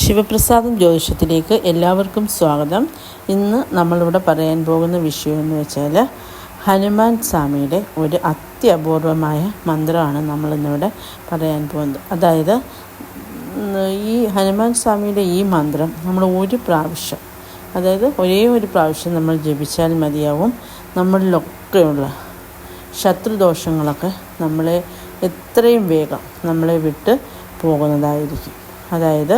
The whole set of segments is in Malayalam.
ശിവപ്രസാദം ജ്യോതിഷത്തിലേക്ക് എല്ലാവർക്കും സ്വാഗതം. ഇന്ന് നമ്മളിവിടെ പറയാൻ പോകുന്ന വിഷയം എന്ന് വെച്ചാൽ ഹനുമാൻ സ്വാമിയുടെ ഒരു അത്യപൂർവമായ മന്ത്രമാണ് നമ്മളിന്നിവിടെ പറയാൻ പോകുന്നത്. അതായത് ഈ ഹനുമാൻ സ്വാമിയുടെ ഈ മന്ത്രം നമ്മൾ ഒരു പ്രാവശ്യം അതായത് ഒരേ ഒരു പ്രാവശ്യം നമ്മൾ ജപിച്ചാൽ മതിയാവും. നമ്മളിലൊക്കെയുള്ള ശത്രുദോഷങ്ങളൊക്കെ നമ്മളെ എത്രയും വേഗം നമ്മളെ വിട്ട് പോകുന്നതായിരിക്കും. അതായത്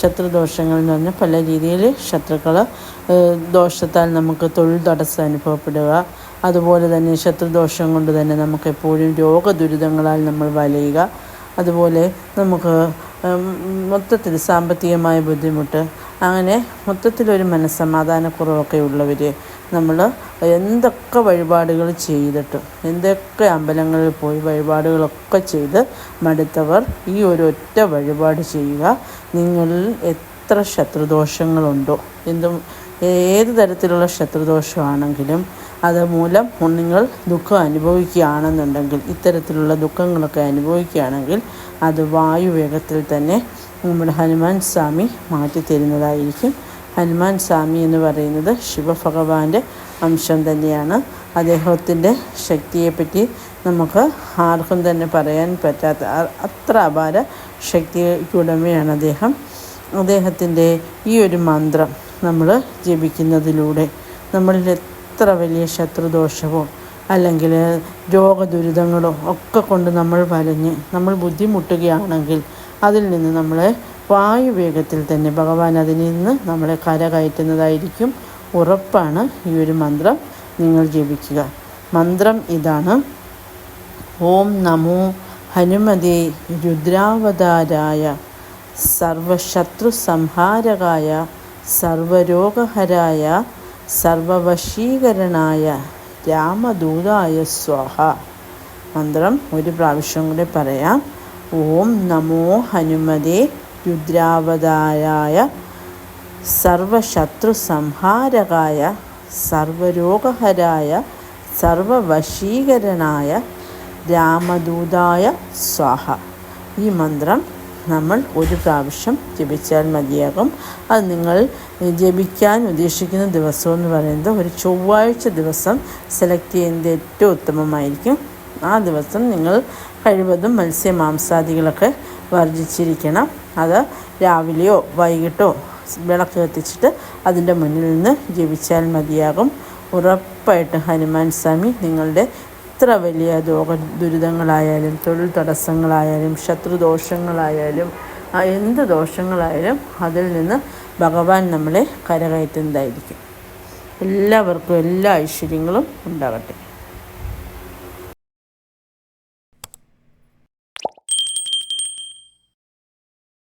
ശത്രുദോഷങ്ങൾ എന്ന് പറഞ്ഞാൽ പല രീതിയിൽ ശത്രുക്കൾ ദോഷത്താൽ നമുക്ക് തൊഴിൽ തടസ്സം അനുഭവപ്പെടുക. അതുപോലെ തന്നെ ശത്രുദോഷം കൊണ്ട് തന്നെ നമുക്ക് എപ്പോഴും രോഗദുരിതങ്ങളാൽ നമ്മൾ വലയുക. അതുപോലെ നമുക്ക് മൊത്തത്തിൽ സാമ്പത്തികമായ ബുദ്ധിമുട്ട് അങ്ങനെ മൊത്തത്തിലൊരു മനസ്സമാധാനക്കുറവൊക്കെ ഉള്ളവർ നമ്മൾ എന്തൊക്കെ വഴിപാടുകൾ ചെയ്തിട്ട് എന്തൊക്കെ അമ്പലങ്ങളിൽ പോയി വഴിപാടുകളൊക്കെ ചെയ്ത് മടുത്തവർ ഈ ഒരു ഒറ്റ വഴിപാട് ചെയ്യുക. നിങ്ങളിൽ എത്ര ശത്രുദോഷങ്ങളുണ്ടോ എന്തും ഏത് തരത്തിലുള്ള ശത്രുദോഷമാണെങ്കിലും അത് മൂലം നിങ്ങൾ ദുഃഖം അനുഭവിക്കുകയാണെന്നുണ്ടെങ്കിൽ ഇത്തരത്തിലുള്ള ദുഃഖങ്ങളൊക്കെ അനുഭവിക്കുകയാണെങ്കിൽ അത് വായുവേഗത്തിൽ തന്നെ നമ്മുടെ ഹനുമാൻ സ്വാമി മാറ്റി തരുന്നതായിരിക്കും ഹനുമാൻ സ്വാമി എന്ന് പറയുന്നത് ശിവഭഗവാന്റെ അംശം തന്നെയാണ്. അദ്ദേഹത്തിന്റെ ശക്തിയെപ്പറ്റി നമുക്ക് ആർക്കും തന്നെ പറയാൻ പറ്റാത്ത അത്ര അപാര ശക്തിക്കുടമയാണ് അദ്ദേഹം. അദ്ദേഹത്തിന്റെ ഈ ഒരു മന്ത്രം നമ്മൾ ജപിക്കുന്നതിലൂടെ നമ്മളിൽ എത്ര വലിയ ശത്രുദോഷമോ അല്ലെങ്കിൽ രോഗദുരിതങ്ങളോ ഒക്കെ കൊണ്ട് നമ്മൾ വലഞ്ഞ് നമ്മൾ ബുദ്ധിമുട്ടുകയാണെങ്കിൽ അതിൽ നിന്ന് നമ്മളെ വായുവേഗത്തിൽ തന്നെ ഭഗവാൻ അതിൽ നിന്ന് നമ്മളെ കരകയറ്റുന്നതായിരിക്കും. ഉറപ്പാണ് ഈ ഒരു മന്ത്രം നിങ്ങൾ ജപിക്കുക. മന്ത്രം ഇതാണ്. ഓം നമോ ഹനുമതേ രുദ്രാവതാരായ സർവശത്രു സംഹാരകായ സർവരോഗഹരായ സർവവശീകരണായ രാമദൂതായ സ്വാഹ. മന്ത്രം ഒരു പ്രാവശ്യം കൂടി പറയാം. ഓം നമോ ഹനുമതേ രുദ്രാവതാരായ സർവശത്രു സംഹാരകായ സർവരോഗഹരായ സർവവശീകരനായ രാമദൂതായ സ്വാഹ. ഈ മന്ത്രം നമ്മൾ ഒരു പ്രാവശ്യം ജപിച്ചാൽ മതിയാകും. അത് നിങ്ങൾ ജപിക്കാൻ ഉദ്ദേശിക്കുന്ന ദിവസം എന്ന് പറയുന്നത് ഒരു ചൊവ്വാഴ്ച ദിവസം സെലക്ട് ചെയ്യുന്നത് ഏറ്റവും ഉത്തമമായിരിക്കും. ആ ദിവസം നിങ്ങൾ കഴിവതും മത്സ്യമാംസാദികളൊക്കെ വർജിച്ചിരിക്കണം. അത് രാവിലെയോ വൈകിട്ടോ വിളക്ക് കത്തിച്ചിട്ട് അതിന്റെ മുന്നിൽ നിന്ന് ജപിച്ചാൽ മതിയാകും. ഉറപ്പായിട്ട് ഹനുമാൻ സ്വാമി നിങ്ങളുടെ എത്ര വലിയ രോഗ ദുരിതങ്ങളായാലും തൊഴിൽ തടസ്സങ്ങളായാലും ശത്രുദോഷങ്ങളായാലും എന്ത് ദോഷങ്ങളായാലും അതിൽ നിന്ന് ഭഗവാൻ നമ്മളെ കരകയറ്റുന്നതായിരിക്കും. എല്ലാവർക്കും എല്ലാ ഐശ്വര്യങ്ങളും ഉണ്ടാകട്ടെ.